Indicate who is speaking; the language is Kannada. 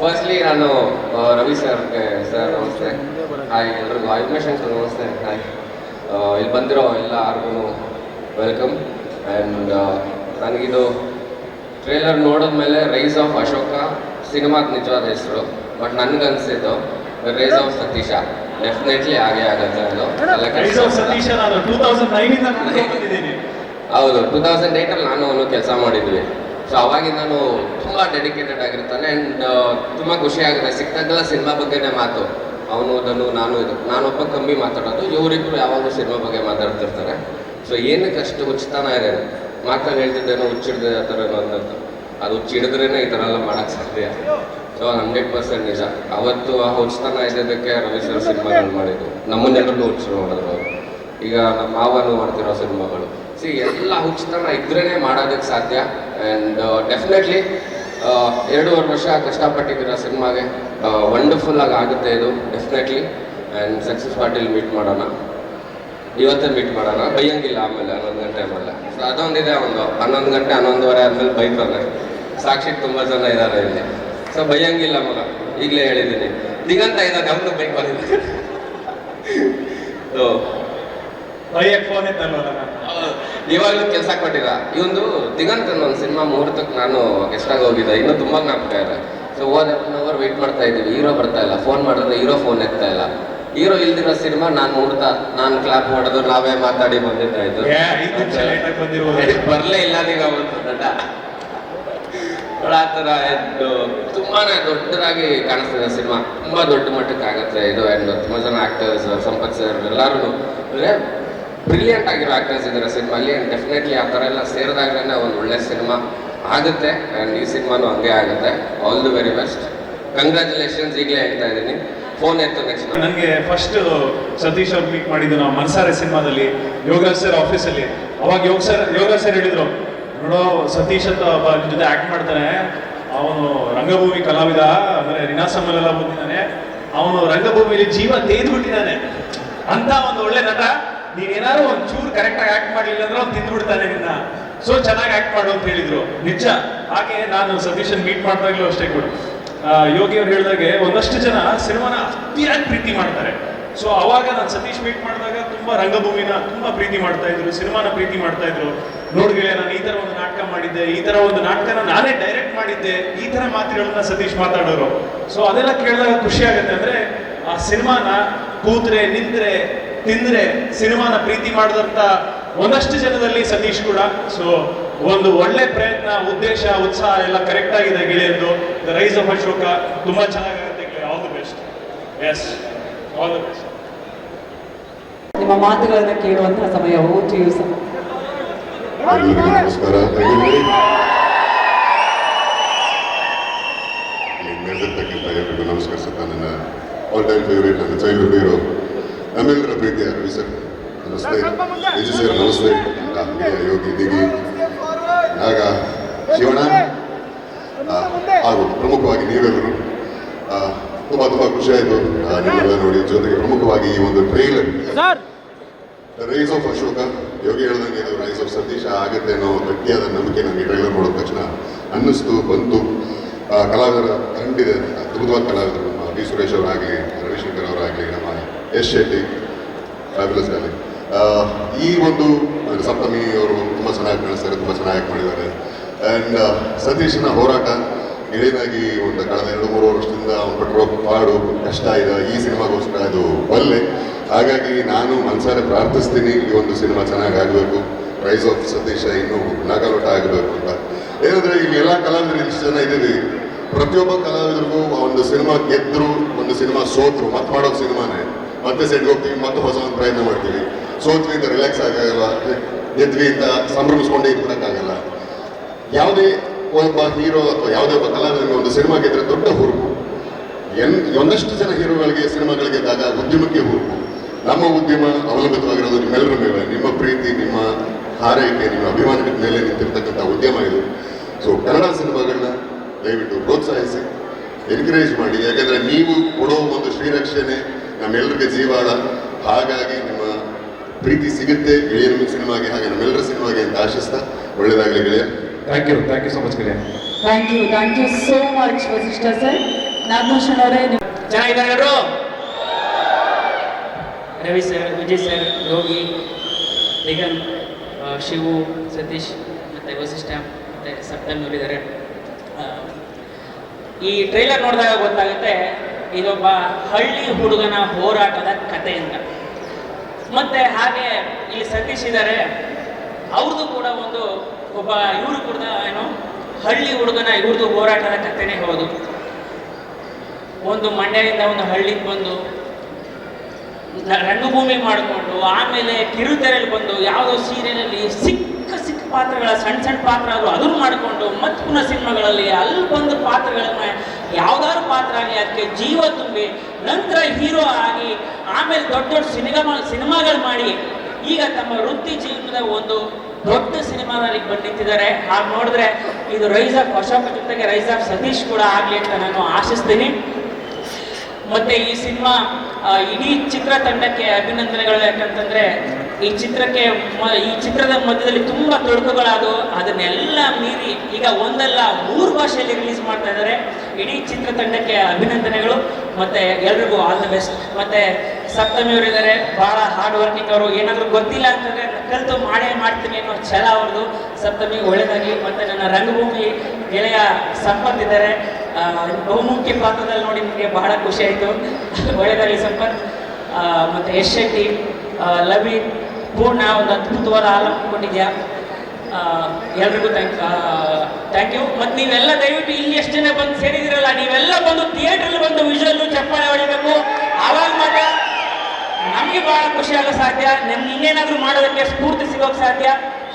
Speaker 1: ಫಸ್ಟ್ಲಿ ನಾನು ರವಿ ಸರ್ಗೆ ಸರ್ ನಮಸ್ತೆ. ಹಾಯ್ ಎಲ್ರಿಗೂ ಅನ್ವೇಷನ್ ಸರ್ ನಮಸ್ತೆ. ಹಾಯ್ ಇಲ್ಲಿ ಬಂದಿರೋ ಎಲ್ಲರಿಗೂ ವೆಲ್ಕಮ್. ಆ್ಯಂಡ್ ನನಗಿದು ಟ್ರೇಲರ್ ನೋಡಿದ್ಮೇಲೆ ರೈಸ್ ಆಫ್ ಅಶೋಕ ಸಿನಿಮಾದ ನಿಜವಾದ ಹೆಸರು. ಬಟ್ ಅನಿಸಿದ್ದು ರೈಸ್ ಆಫ್ ಸತೀಶ ಡೆಫಿನೆಟ್ಲಿ ಹಾಗೆ ಆಗುತ್ತೆ ಅದು. ಎಲ್ಲ ಹೌದು ಟೂ ತೌಸಂಡ್ ಏಯ್ಟಲ್ಲಿ ನಾನು ಅವನು ಕೆಲಸ ಮಾಡಿದ್ವಿ. ಸೊ ನಾನು ತುಂಬ ಡೆಡಿಕೇಟೆಡ್ ಆಗಿರ್ತಾನೆ ಆ್ಯಂಡ್ ತುಂಬ ಖುಷಿ ಆಗುತ್ತೆ. ಸಿಕ್ತಾಗೆಲ್ಲ ಸಿನಿಮಾ ಬಗ್ಗೆನೇ ಮಾತು. ಅವನು ಅದನ್ನು ನಾನು ಇದು, ನಾನೊಬ್ಬ ಕಮ್ಮಿ ಮಾತಾಡೋದು ಇವರಿಬ್ಬರು ಯಾವಾಗಲೂ ಸಿನಿಮಾ ಬಗ್ಗೆ ಮಾತಾಡ್ತಿರ್ತಾರೆ. ಸೊ ಏನಕ್ಕೆ ಅಷ್ಟು ಹುಚ್ಚತನ ಇದೆ? ಮಾತಾಡಿ ಹೇಳ್ತಿದ್ದೇನೋ, ಹುಚ್ಚಿಡ್ದೆ ಆ ಥರ ಅನ್ನೋದು ಅದು ಹುಚ್ಚಿಡಿದ್ರೇ ಈ ಥರ ಎಲ್ಲ ಮಾಡೋಕ್ಕೆ ಸಾಧ್ಯ. ಸೊ ಹಂಡ್ರೆಡ್ ಪರ್ಸೆಂಟ್ ನಿಜ. ಅವತ್ತು ಆ ಹುಚ್ಚತನ ಇದ್ದಿದ್ದಕ್ಕೆ ರವಿ ಸರ್ ಸಿನಿಮಾಗಳು ಮಾಡಿದ್ದು. ನಮ್ಮನ್ನೆಲ್ಲರೂ ಹುಚ್ಚರು ಮಾಡಿದ್ರು ಈಗ ನಮ್ಮ ಮಾವನು ಮಾಡ್ತಿರೋ ಸಿನಿಮಾಗಳು. ಸಿ ಎಲ್ಲ ಹುಚ್ಚತನ ಇದ್ರೇ ಮಾಡೋದಕ್ಕೆ ಸಾಧ್ಯ. ಆ್ಯಂಡ್ ಡೆಫಿನೆಟ್ಲಿ ಎರಡೂವರೆ ವರ್ಷ ಕಷ್ಟಪಟ್ಟಿದ್ದೀರ ಸಿನಿಮಾಗೆ. ವಂಡರ್ಫುಲ್ ಆಗಿ ಆಗುತ್ತೆ ಇದು ಡೆಫಿನೆಟ್ಲಿ ಆ್ಯಂಡ್ ಸಕ್ಸಸ್ ಪಾರ್ಟಿಲಿ ಮೀಟ್ ಮಾಡೋಣ. ಇವತ್ತೇ ಮೀಟ್ ಮಾಡೋಣ. ಬೈಯಂಗಿಲ್ಲ ಆಮೇಲೆ ಹನ್ನೊಂದು ಗಂಟೆ ಆಮೇಲೆ ಸೊ ಅದೊಂದಿದೆ ಒಂದು. ಹನ್ನೊಂದು ಗಂಟೆ, ಹನ್ನೊಂದುವರೆ ಆದಮೇಲೆ ಬೈತಾರೆ ಸಾಕ್ಷಿ ತುಂಬ ಜನ ಇದ್ದಾರೆ ಇಲ್ಲಿ. ಸೊ ಬೈಯಂಗಿಲ್ಲ ಮಗ. ಈಗಲೇ ಹೇಳಿದ್ದೀನಿ. ದಿಗಂತ ಇದ್ದಾನೆ ಅವನು ಬೈಕ್ ಬಂದಿದ್ದೆ ಸೊ
Speaker 2: ಫೋನ್
Speaker 1: ಇವಾಗಲೂ ಕೆಲಸ ಕೊಟ್ಟಿರ ಈ ದಿಗಂತ್ ಅನ್ನೋ ಒಂದು ಸಿನಿಮಾ ಮುಹೂರ್ತಕ್ಕೆ ನಾನು ಗೆಸ್ಟಾಗಿ ಹೋಗಿದ್ದೆ. ಇನ್ನೂ ತುಂಬ ಜ್ಞಾಪಕ ಇದೆ. ಸೊ ಒನ್ ಅವರ್ ವೆಯ್ಟ್ ಮಾಡ್ತಾ ಇದ್ದೀವಿ. ಹೀರೋ ಬರ್ತಾ ಇಲ್ಲ. ಫೋನ್ ಮಾಡಿದ್ರೆ ಹೀರೋ ಫೋನ್ ಎತ್ತಾ ಇಲ್ಲ. ಹೀರೋ ಇಲ್ದಿರೋ ಸಿನಿಮಾ ನಾನು ಮುಹೂರ್ತ ನಾನು ಕ್ಲಾಪ್ ಮಾಡೋದು ನಾವೇ ಮಾತಾಡಿ ಬಂದಿದ್ದಾಯ್ತು ಬರಲೇ ಇಲ್ಲ ನೀವು ಒಂದು ಆ ಥರ ತುಂಬಾನೇ ದೊಡ್ಡದಾಗಿ ಕಾಣಿಸ್ತಿದೆ ಸಿನಿಮಾ. ತುಂಬಾ ದೊಡ್ಡ ಮಟ್ಟಕ್ಕೆ ಆಗುತ್ತೆ ಇದು. ಅಂಡ್ ತುಂಬ ಜನ ಆಕ್ಟರ್ಸ್ ಸಂಪತ್ ಸರ್ ಎಲ್ಲರೂ ಅಂದರೆ ಬ್ರಿಲಿಯಂಟ್ ಆಗಿರೋ ಆಕ್ಟರ್ಸ್ ಇದ್ದಾರೆ ಸಿನಿಮಾಲಿ ಆ್ಯಂಡ್ ಡೆಫಿನೆಟ್ಲಿ ಆ ಥರ ಎಲ್ಲ ಸೇರಿದಾಗಲೇ ಒಂದು ಒಳ್ಳೆ ಸಿನಿಮಾ ಆಗುತ್ತೆ ಆ್ಯಂಡ್ ಈ ಸಿನಿಮಾನು ಹಂಗೆ ಆಗುತ್ತೆ. All the very best congratulations ಈಗಲೇ ಹೇಳ್ತಾ ಇದ್ದೀನಿ. ಫೋನ್ ಎತ್ತು ನೆಕ್ಸ್ಟ್
Speaker 2: ನನಗೆ ಫಸ್ಟ್ ಸತೀಶ್ ಅವ್ರು ಮೀಟ್ ಮಾಡಿದ್ದು ನಾವು ಮನ್ಸಾರೆ ಸಿನಿಮಾದಲ್ಲಿ ಯೋಗರಾಜ್ ಸರ್ ಆಫೀಸಲ್ಲಿ ಅವಾಗ ಯೋಗ ಸರ್ ಯೋಗರಾಜ್ ಸರ್ ಹೇಳಿದ್ರು, ನೋಡೋ, ಸತೀಶ್ ಅಂತ ಒಬ್ಬ ಜೊತೆ ಆ್ಯಕ್ಟ್ ಮಾಡ್ತಾನೆ. ಅವನು ರಂಗಭೂಮಿ ಕಲಾವಿದ ಅಂದರೆ ರಿನಾಸಮ್ಮಲೆಲ್ಲ ಬಂದಿದ್ದಾನೆ. ಅವನು ರಂಗಭೂಮಿಯಲ್ಲಿ ಜೀವ ತೇದ್ಬಿಟ್ಟಿದ್ದಾನೆ ಅಂತ ಒಂದು ಒಳ್ಳೆ ನಟ ನೀನೇನಾದ್ರು ಒಂದು ಚೂರು ಕರೆಕ್ಟಾಗಿ ಆಕ್ಟ್ ಮಾಡಲಿಲ್ಲ ಅಂದ್ರೆ ಅವ್ನು ತಿಂದ್ಬಿಡ್ತಾನೆ ನಿನ್ನ. ಸೊ ಚೆನ್ನಾಗಿ ಆಕ್ಟ್ ಮಾಡು ಅಂತ ಹೇಳಿದ್ರು. ನಿಜ. ಹಾಗೆ ನಾನು ಸತೀಶನ್ ಮೀಟ್ ಮಾಡಿದಾಗಲೂ ಅಷ್ಟೇ ಕೂಡ. ಯೋಗಿ ಅವ್ರು ಹೇಳಿದಾಗೆ ಒಂದಷ್ಟು ಜನ ಸಿನಿಮಾನ ಅತಿಯಾಗಿ ಪ್ರೀತಿ ಮಾಡ್ತಾರೆ. ಸೊ ಅವಾಗ ನಾನು ಸತೀಶ್ ಮೀಟ್ ಮಾಡಿದಾಗ ತುಂಬಾ ರಂಗಭೂಮಿನ ತುಂಬಾ ಪ್ರೀತಿ ಮಾಡ್ತಾ ಇದ್ರು, ಸಿನಿಮಾನ ಪ್ರೀತಿ ಮಾಡ್ತಾ ಇದ್ರು. ನೋಡಿದ್ರೆ ನಾನು ಈ ತರ ಒಂದು ನಾಟಕ ಮಾಡಿದ್ದೆ, ಈ ತರ ಒಂದು ನಾಟಕನ ನಾನೇ ಡೈರೆಕ್ಟ್ ಮಾಡಿದ್ದೆ, ಈ ತರ ಮಾತುಗಳನ್ನ ಸತೀಶ್ ಮಾತಾಡೋರು. ಸೊ ಅದೆಲ್ಲ ಕೇಳಿದಾಗ ಖುಷಿ ಆಗುತ್ತೆ. ಅಂದ್ರೆ ಆ ಸಿನಿಮಾನ ಕೂತ್ರೆ, ನಿಂತ್ರೆ ತಿಂದ್ರೆ ಸಿನಿಮಾನ ಪ್ರೀತಿ ಮಾಡಿದಂತ ಒಂದಷ್ಟು ಜನದಲ್ಲಿ ಸತೀಶ್ ಕೂಡ. ಸೊ ಒಂದು ಒಳ್ಳೆ ಪ್ರಯತ್ನ ಉದ್ದೇಶ ಉತ್ಸಾಹ ಎಲ್ಲ ಕರೆಕ್ಟ್ ಆಗಿದೆ ಗೆಳೆಯಂದು ದ ರೈಸ್ ಆಫ್ ಅಶೋಕ ತುಂಬಾ ಚೆನ್ನಾಗಾಗುತ್ತೆ ಗೆಳೆಯ all the best yes all the best
Speaker 3: ನಿಮ್ಮ ಮಾತುಗಳನ್ನು ಕೇಳುವಂತಹ ಸಮಯ ಓಟು ಯು ಸರ್
Speaker 4: ಎಲ್ಲರಿಗೂ ನಮಸ್ಕಾರ ಮೇಲ್ದಿರ್ತಕ್ಕಂಥ ಎಲ್ರಿಗೂ ನಮಸ್ಕರಿಸುತ್ತಾ ನನ್ನ ಆಲ್ ಟೈಮ್ ಫೇವರೇಟ್ ನನ್ನ ಚೈಲ್ಡ್ಹುಡ್ ಹೀರೋ ನಮ್ಮೆಲ್ಲರ ಪ್ರೀತಿಯ ರವಿ ಸರ್. ನಮಸ್ತೆ. ವಿಜಯ್ ಸರ್ ನಮಸ್ತೆ. ಆತ್ಮೀಯ ಯೋಗಿ ದಿಗಿ ಆಗ ಶಿವಣ್ಣ. ಆ, ಹಾಗೂ ಪ್ರಮುಖವಾಗಿ ನೀವೆಲ್ಲರೂ ತುಂಬಾ ತುಂಬ ಖುಷಿ ಆಯಿತು. ನಿಮ್ಮೆಲ್ಲ ನೋಡಿ ಜೊತೆಗೆ ಪ್ರಮುಖವಾಗಿ ಈ ಒಂದು trailer rise of Ashoka Yogi ಹೇಳ್ದಂಗೆ ಇದು ರೈಸ್ ಆಫ್ ಸತೀಶ ಆಗುತ್ತೆ ಅನ್ನೋ ಗಟ್ಟಿಯಾದ ನಂಬಿಕೆ ನನಗೆ ಟ್ರೈಲರ್ ನೋಡಿದ ತಕ್ಷಣ ಅನ್ನಿಸ್ತು ಬಂತು. ಆ, ಕಲಾವಿದರ ಕಂಡಿದೆ ಅದ್ಭುತವಾದ ಕಲಾವಿದರು. ನಮ್ಮ ಬಿ ಸುರೇಶ್ ಅವರಾಗಲಿ ರವಿಶಂಕರ್ ಯಶ್ ಶೆಟ್ಟಿ. ಫ್ಯಾಬ್ಯುಲಸ್ ಆಗಲಿ ಈ ಒಂದು ಸಪ್ತಮಿ ಅವರು ತುಂಬ ಚೆನ್ನಾಗಿ ಕಾಣಿಸ್ತಾರೆ, ತುಂಬ ಚೆನ್ನಾಗಿ ಮಾಡಿದ್ದಾರೆ. ಆ್ಯಂಡ್ ಸತೀಶನ ಹೋರಾಟ ಗೆಳೆಯನಾಗಿ ಒಂದು ಕಳೆದ ಎರಡು, ಮೂರು ವರ್ಷದಿಂದ ಅವನು ಪಟ್ಟಿರೋ ಪಾಡು, ಕಷ್ಟ ಇದೆ. ಈ ಸಿನಿಮಾಗೋಸ್ಕರ ಅದು ಬಲ್ಲೆ ಹಾಗಾಗಿ ನಾನು ಮನಸಾರೆ ಪ್ರಾರ್ಥಿಸ್ತೀನಿ, ಈ ಒಂದು ಸಿನಿಮಾ ಚೆನ್ನಾಗಿ ಆಗಬೇಕು. ಪ್ರೈಸ್ ಆಫ್ ಸತೀಶ ಇನ್ನೂ ನಾಗಲೋಟ ಆಗಬೇಕು ಅಂತ. ಏನಂದರೆ, ಇಲ್ಲಿ ಎಲ್ಲ ಕಲಾವಿದರು ಇಷ್ಟು ಜನ ಇದ್ದೀವಿ ಪ್ರತಿಯೊಬ್ಬ ಕಲಾವಿದರಿಗೂ ಒಂದು ಸಿನಿಮಾ ಗೆದ್ದರು ಒಂದು ಸಿನಿಮಾ ಸೋತ್ರು. ಮತ್ತೆ ಮಾಡೋ ಸಿನಿಮಾನೇ. ಮತ್ತೆ ಸೈಡ್ಗೆ ಹೋಗ್ತೀವಿ ಮತ್ತೆ ಹೊಸ ಒಂದು ಪ್ರಯತ್ನ ಮಾಡ್ತೀವಿ. ಸೋತ್ವಿ ಅಂತ ರಿಲ್ಯಾಕ್ಸ್ ಆಗಲ್ಲ ಗೆದ್ವಿ ಅಂತ ಸಂಭ್ರಮಿಸ್ಕೊಂಡೇ ಇದ್ಬಿಡಕ್ಕಾಗಲ್ಲ. ಯಾವುದೇ ಒಬ್ಬ ಹೀರೋ ಅಥವಾ ಯಾವುದೇ ಒಬ್ಬ ಕಲಾವಿದನಿಗೆ ಒಂದು ಸಿನಿಮಾ ಗೆದ್ರೆ ದೊಡ್ಡ ಹುರುಪು. ಎನ್, ಒಂದಷ್ಟು ಜನ ಹೀರೋಗಳಿಗೆ ಸಿನಿಮಾಗಳು ಗೆದ್ದಾಗ ಉದ್ಯಮಕ್ಕೆ ಹುರುಪು. ನಮ್ಮ ಉದ್ಯಮ ಅವಲಂಬಿತವಾಗಿರೋದು ನಿಮ್ಮೆಲ್ಲರ ಮೇಲೆ, ನಿಮ್ಮ ಪ್ರೀತಿ, ನಿಮ್ಮ ಹಾರೈಕೆ, ನಿಮ್ಮ ಅಭಿಮಾನಿಗಳ ಮೇಲೆ ನಿಂತಿರ್ತಕ್ಕಂಥ ಉದ್ಯಮ ಇದು. ಸೊ ಕನ್ನಡ ಸಿನಿಮಾಗಳನ್ನ ದಯವಿಟ್ಟು ಪ್ರೋತ್ಸಾಹಿಸಿ ಎನ್ಕರೇಜ್ ಮಾಡಿ. ಯಾಕಂದ್ರೆ ನೀವು ಕೊಡೋ ಒಂದು ಶ್ರೀರಕ್ಷಣೆ ನಮ್ಮೆಲ್ಲರಿಗೆ ಜೀವಾಳ. ಹಾಗಾಗಿ ನಿಮ್ಮ ಪ್ರೀತಿ ಸಿಗುತ್ತೆ. ಗೆಳೆಯನ ಸಿನಿಮಾಗೆ ಹಾಗೆ ನಮ್ಮೆಲ್ಲರ ಸಿನಿಮಾಗೆ ಅಂತ ಆಶಿಸ್ತಾ ಒಳ್ಳೇದಾಗಲಿ ಗೆಳೆಯ.
Speaker 2: Thank you thank you so much ಗೆಳೆಯ.
Speaker 3: Thank you thank you so much Vasishta sir Nagabhushan ಅವರೇ ನೀವು
Speaker 5: ಚೆನ್ನಾಗಿದ್ದಾರೆ ರವಿ ಸರ್ ವಿಜಯ್ ಸರ್ ಯೋಗಿ ದಿಗನ್ ಶಿವು ಸತೀಶ್ ಮತ್ತು ವಸಿಷ್ಠ ಮತ್ತು ಸಪ್ತಮ್ ಅವರಿದ್ದಾರೆ ಈ ಟ್ರೈಲರ್ ನೋಡಿದಾಗ ಗೊತ್ತಾಗುತ್ತೆ ಇದೊಬ್ಬ ಹಳ್ಳಿ ಹುಡುಗನ ಹೋರಾಟದ ಕಥೆಯಿಂದ. ಮತ್ತೆ ಹಾಗೆ ಇಲ್ಲಿ ಸತೀಶ್ ಇದ್ದಾರೆ ಅವ್ರದ್ದು ಕೂಡ ಒಂದು ಒಬ್ಬ ಇವರು ಕೂಡ ಏನು, ಹಳ್ಳಿ ಹುಡುಗನ ಇವ್ರದ್ದು ಹೋರಾಟದ ಕಥೆನೇ ಹೌದು. ಒಂದು ಮಂಡ್ಯದಿಂದ ಒಂದು ಹಳ್ಳಿಗೆ ಬಂದು ರಂಗಭೂಮಿ ಮಾಡಿಕೊಂಡು, ಆಮೇಲೆ ಕಿರುತೆರೆಯಲ್ಲಿ ಬಂದು, ಯಾವುದೋ ಸೀರಿಯಲಲ್ಲಿ ಸಿಕ್ ಸಿಕ್ಕ ಪಾತ್ರಗಳ ಸಣ್ಣ ಸಣ್ಣ ಪಾತ್ರ ಆದರೂ ಅದನ್ನು ಮಾಡಿಕೊಂಡು ಮತ್ತೆ ಪುನಃ ಸಿನಿಮಾಗಳಲ್ಲಿ ಅಲ್ಲಿ ಬಂದ ಪಾತ್ರಗಳನ್ನ ಯಾವ್ದಾದ್ರು ಪಾತ್ರ ಆಗಲಿ ಅದಕ್ಕೆ ಜೀವ ತುಂಬಿ ನಂತರ ಹೀರೋ ಆಗಿ ಆಮೇಲೆ ದೊಡ್ಡ ದೊಡ್ಡ ಸಿನಿಮಾ ಸಿನಿಮಾಗಳು ಮಾಡಿ ಈಗ ತಮ್ಮ ವೃತ್ತಿ ಜೀವನದ ಒಂದು ದೊಡ್ಡ ಸಿನಿಮಾದಲ್ಲಿ ಬಂದು ನಿಂತಿದ್ದಾರೆ. ಹಾಗೆ ನೋಡಿದ್ರೆ ಇದು ರೈಸ್ ಆಫ್ ಅಶೋಕ ಜೊತೆಗೆ ರೈಸ್ ಆಫ್ ಸತೀಶ್ ಕೂಡ ಆಗಲಿ ಅಂತ ನಾನು ಆಶಿಸ್ತೀನಿ. ಮತ್ತೆ ಈ ಸಿನಿಮಾ ಇಡೀ ಚಿತ್ರತಂಡಕ್ಕೆ ಅಭಿನಂದನೆಗಳು ಯಾಕಂತಂದ್ರೆ ಈ ಚಿತ್ರಕ್ಕೆ ಈ ಚಿತ್ರದ ಮಧ್ಯದಲ್ಲಿ ತುಂಬಾ ತೊಡಕುಗಳಾದವು. ಅದನ್ನೆಲ್ಲ ಮೀರಿ ಈಗ ಒಂದಲ್ಲ ಮೂರು ಭಾಷೆಯಲ್ಲಿ ರಿಲೀಸ್ ಮಾಡ್ತಾ ಇದ್ದಾರೆ. ಇಡೀ ಚಿತ್ರತಂಡಕ್ಕೆ ಅಭಿನಂದನೆಗಳು. ಮತ್ತೆ ಎಲ್ರಿಗೂ ಆಲ್ ದ ಬೆಸ್ಟ್ ಮತ್ತೆ ಸಪ್ತಮಿ ಅವರಿದ್ದಾರೆ ಬಹಳ ಹಾರ್ಡ್ ವರ್ಕಿಂಗ್ ಅವರು. ಏನಾದರೂ ಗೊತ್ತಿಲ್ಲ ಅಂತಂದ್ರೆ ಕಲಿತು ಮಾಡೇ ಮಾಡ್ತೀನಿ ಅನ್ನೋ ಛಲ ಅವ್ರದ್ದು ಸಪ್ತಮಿ ಒಳ್ಳೇದಾಗಿ ಮತ್ತೆ ನನ್ನ ರಂಗಭೂಮಿ ಗೆಳೆಯ ಸಂಪತ್ ಇದ್ದಾರೆ. ಬಹುಮುಖ್ಯ ಪಾತ್ರದಲ್ಲಿ ನೋಡಿ ನಿಮಗೆ ಬಹಳ ಖುಷಿ ಆಯಿತು. ಒಳ್ಳೆಯದಾಗಲಿ ಸಂಪತ್. ಮತ್ತೆ ಯಶ್ ಶೆಟ್ಟಿ ಆ, ಲವಿ ಪೂರ್ಣ ಒಂದು ಅದ್ಭುತವಾದ ಆಲಂಬ ಕೊಟ್ಟಿದ್ಯಾ ಎಲ್ರಿಗೂ ಥ್ಯಾಂಕ್ ಥ್ಯಾಂಕ್ ಯು ಮತ್ತು ನೀವೆಲ್ಲ ದಯವಿಟ್ಟು ಇಲ್ಲಿ ಎಷ್ಟು ಜನ ಬಂದು ಸೇರಿದಿರಲ್ಲ. ನೀವೆಲ್ಲ ಬಂದು ಥಿಯೇಟ್ರಲ್ಲಿ ಬಂದು ವಿಜುವಲ್ಲು ಚಪ್ಪಾಳೆ ಹೊಡಿಬೇಕು. ಆವಾಗ ಮಾತ್ರ ನಮಗೆ ಭಾಳ ಖುಷಿ ಸಾಧ್ಯ. ನಮ್ಗೆ ಇನ್ನೇನಾದರೂ ಮಾಡೋದಕ್ಕೆ ಸ್ಫೂರ್ತಿ ಸಿಗೋಕೆ ಸಾಧ್ಯ.